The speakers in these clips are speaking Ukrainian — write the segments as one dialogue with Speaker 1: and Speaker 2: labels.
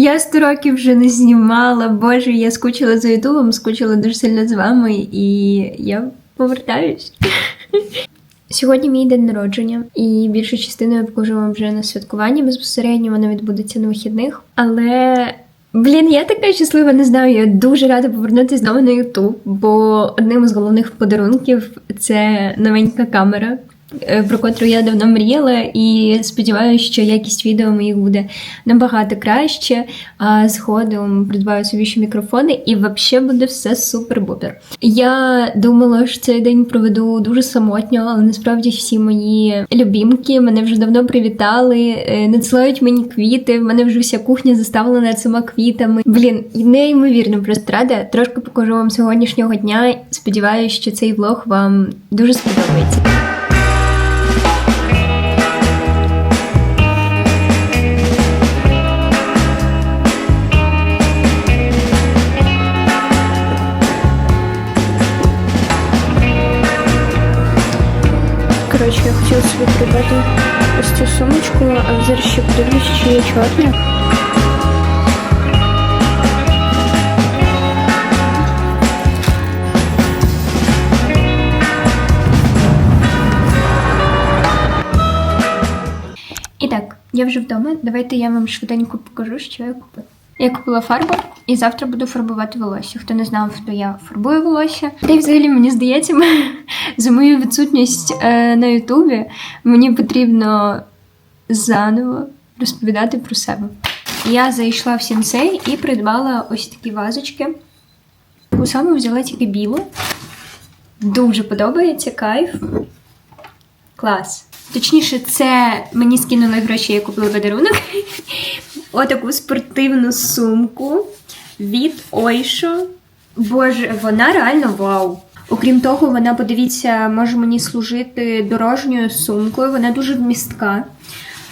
Speaker 1: Я сто років вже не знімала. Боже, я скучила за Ютубом, скучила дуже сильно з вами, і я повертаюсь. Сьогодні мій день народження, і більшу частину я покажу вам вже на святкуванні безпосередньо, воно відбудеться на вихідних. Але блін, я така щаслива, не знаю. Я дуже рада повернутися знову на Ютуб, бо одним з головних подарунків це новенька камера. Е, Про котру я давно мріяла, і сподіваюся, що якість відео моїх буде набагато краще. А згодом придбаю собі ще мікрофони, і взагалі буде все супер-бупер. Я думала, що цей день проведу дуже самотньо, але насправді всі мої любімки мене вже давно привітали, е, надсилають мені квіти. В мене вже вся кухня заставлена цими квітами. Блін, неймовірно просто рада. Трошки покажу вам сьогоднішнього дня. Сподіваюся, що цей влог вам дуже сподобається. Коротше, я хотіла собі придбати ось цю сумочку, а зараз ще подивлюсь, чи є чорна. І так, я вже вдома. Давайте я вам швиденько покажу, що я купила. Я купила фарбу і завтра буду фарбувати волосся. Хто не знав, то я фарбую волосся. Та й взагалі мені здається, за мою відсутність е, на Ютубі мені потрібно заново розповідати про себе. Я зайшла в сінсей і придбала ось такі вазочки. Таку саму взяла тільки білу. Дуже подобається кайф. Клас. Точніше, це мені скинули гроші, я купила подарунок. Отаку спортивну сумку від Ойшо. Боже, вона реально вау. Окрім того, вона, подивіться, може мені служити дорожньою сумкою. Вона дуже вмістка.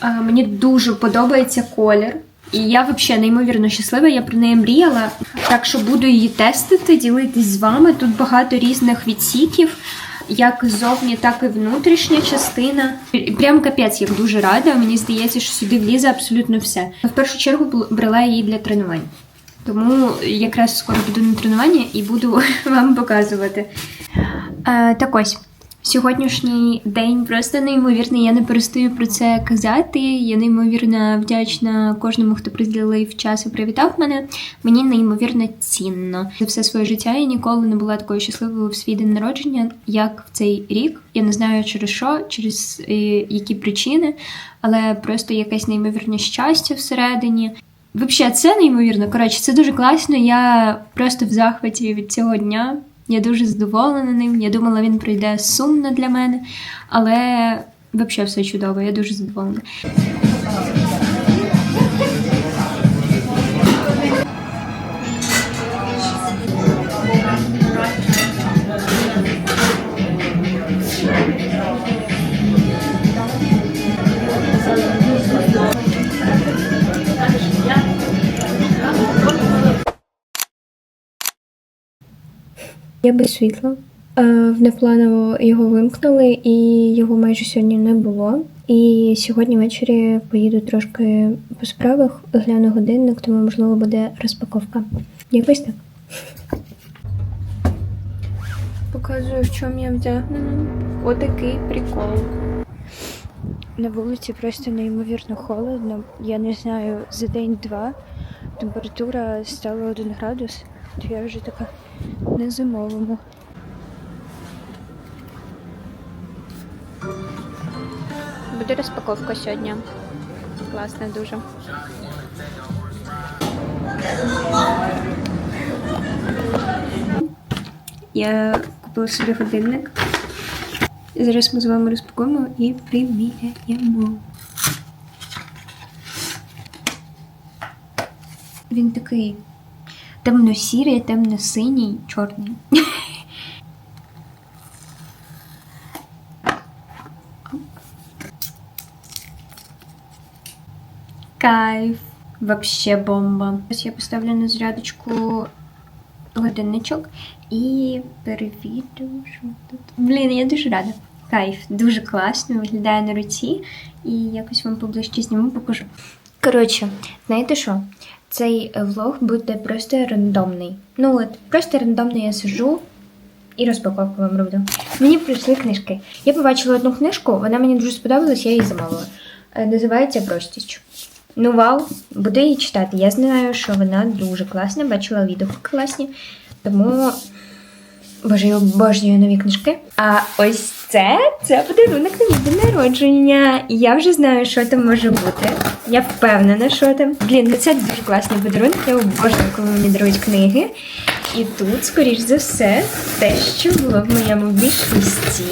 Speaker 1: Мені дуже подобається колір. І я взагалі неймовірно щаслива, я про неї мріяла. Так що буду її тестити, ділитись з вами. Тут багато різних відсіків, як зовні, так і внутрішня частина. Прям капець, я дуже рада. Мені здається, що сюди влізе абсолютно все. В першу чергу брала її для тренувань. Тому якраз скоро піду на тренування і буду вам показувати. Е, так ось. Сьогоднішній день просто неймовірний. Я не перестаю про це казати. Я неймовірно вдячна кожному, хто приділив час і привітав мене. Мені неймовірно цінно. За все своє життя я ніколи не була такою щасливою в свій день народження, як в цей рік. Я не знаю через що, через е, які причини, але просто якесь неймовірне щастя всередині. Взагалі, це неймовірно. Коротше, це дуже класно. Я просто в захваті від цього дня. Я дуже задоволена ним. Я думала, він прийде сумно для мене, але взагалі все чудово, я дуже задоволена. Я без світла. Е, Внепланово його вимкнули, і його майже сьогодні не було. І сьогодні ввечері поїду трошки по справах, гляну годинник, тому можливо буде розпаковка. Якось так. Показую, в чому я вдягнена. Отакий прикол. На вулиці просто неймовірно холодно. Я не знаю, за день-два температура стала 1 градус, то я вже така на зимовому. Буде розпаковка сьогодні. Класна дуже. Я купила собі годинник. Зараз ми з вами розпакуємо і приміряємо. Він такий темно-сірий, темно-синій, чорний. Кайф. Вообще бомба. Ось я поставлю на зарядочку годинничок і перевірю, що тут. Блін, я дуже рада. Кайф, дуже класно, виглядає на руці. І якось вам поближче зніму, покажу. Коротше, знаєте що? Цей е, влог буде просто рандомний. Ну от, просто рандомно я сижу і розпаковку вам роблю. Мені прийшли книжки. Я побачила одну книжку, вона мені дуже сподобалась, я її замовила. Е, Називається Простіч. Ну вау, буду її читати. Я знаю, що вона дуже класна, бачила відео класні. Тому Боже, я обожнюю нові книжки. А ось це це подарунок на мій день народження. І я вже знаю, що там може бути. Я впевнена, що там. Блін, ну це дуже класний подарунок. Я обожнюю, коли мені дарують книги. І тут, скоріш за все, те, що було в моєму вішлісті.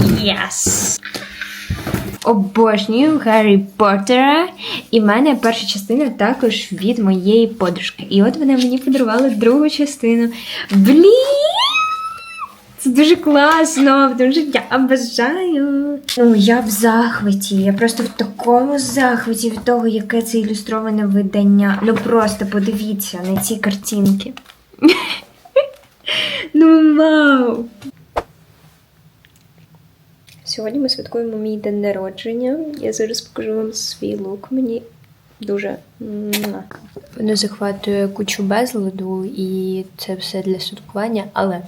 Speaker 1: Yes! Обожнюю Гаррі Поттера. І в мене перша частина також від моєї подружки. І от вона мені подарувала другу частину. Блін! Це дуже класно, тому що я бажаю. Ну, я в захваті. Я просто в такому захваті від того, яке це ілюстроване видання. Ну просто подивіться на ці картинки. Ну вау! Сьогодні ми святкуємо мій день народження. Я зараз покажу вам свій лук. Мені дуже воно захватує кучу безладу, і це все для святкування, але.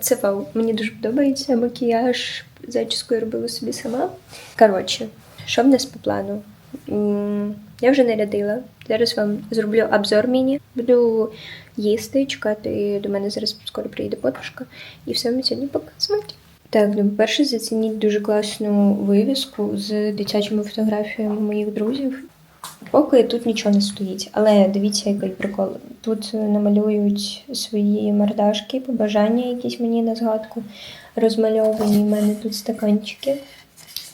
Speaker 1: Це вау. Мені дуже подобається макіяж. Зачіску я робила собі сама. Коротше, що в нас по плану? Я вже нарядила. Зараз вам зроблю обзор міні. Буду їсти, чекати. До мене зараз скоро приїде подружка. І все вам сьогодні показувати. Так, ну, по-перше, зацініть дуже класну вивіску з дитячими фотографіями моїх друзів. Поки тут нічого не стоїть, але дивіться, який прикол. Тут намалюють свої мордашки, побажання якісь мені на згадку. Розмальовані в мене тут стаканчики,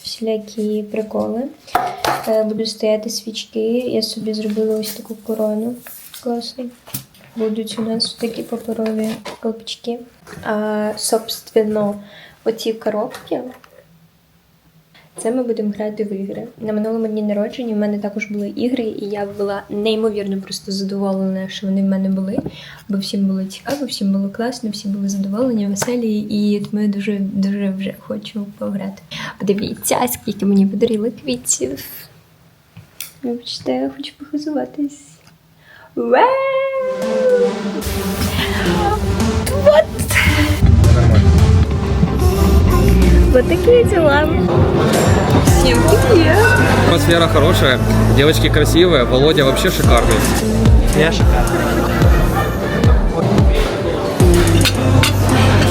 Speaker 1: всілякі приколи. Е, Буду стояти свічки. Я собі зробила ось таку корону. Класно. Будуть у нас такі паперові колпачки. А, собственно, оці коробки. Це ми будемо грати в ігри. На минулому дні народження в мене також були ігри, і я була неймовірно просто задоволена, що вони в мене були. Бо всім було цікаво, всім було класно, всі були задоволені, веселі, і тому я дуже дуже вже хочу пограти. Подивіться, скільки мені подарили квітів. Вибачте, я хочу похизуватись. Вот! Такие дела. Всем привет!
Speaker 2: Атмосфера хорошая, девочки красивые, Володя вообще шикарный.
Speaker 3: Я шикарный.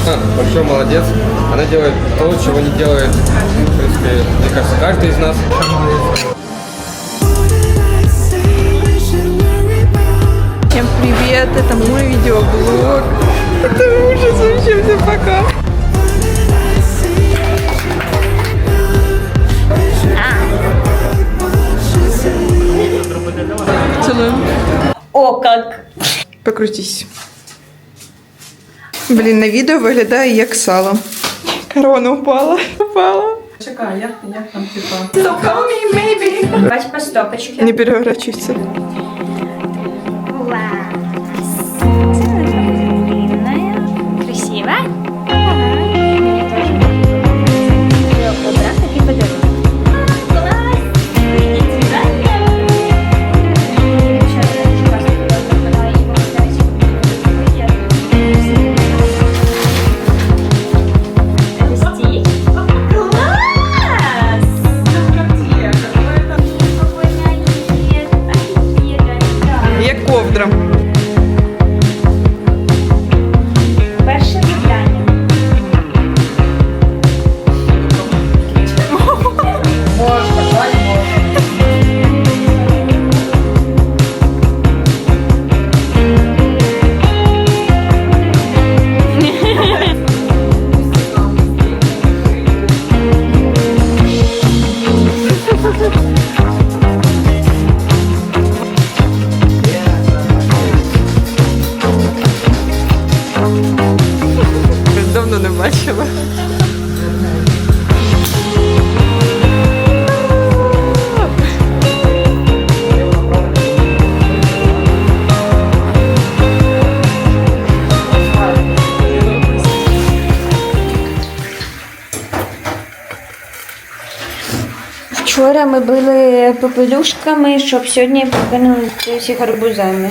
Speaker 2: А, большой молодец. Она делает то, чего не делает, в принципе, мне кажется, каждый из нас.
Speaker 3: Всем привет, это мой видеоблог. Это ужас вообще, всем пока. Целуем.
Speaker 1: О, как!
Speaker 3: Покрутись. Блін, на відео виглядає як сало. Корона упала. Упала.
Speaker 4: Чекай, як, як там типа?
Speaker 1: Бач по стопочке.
Speaker 3: Не переворачивайся.
Speaker 1: Вчора ми були попелюшками, щоб сьогодні покинули всі
Speaker 4: гарбузами.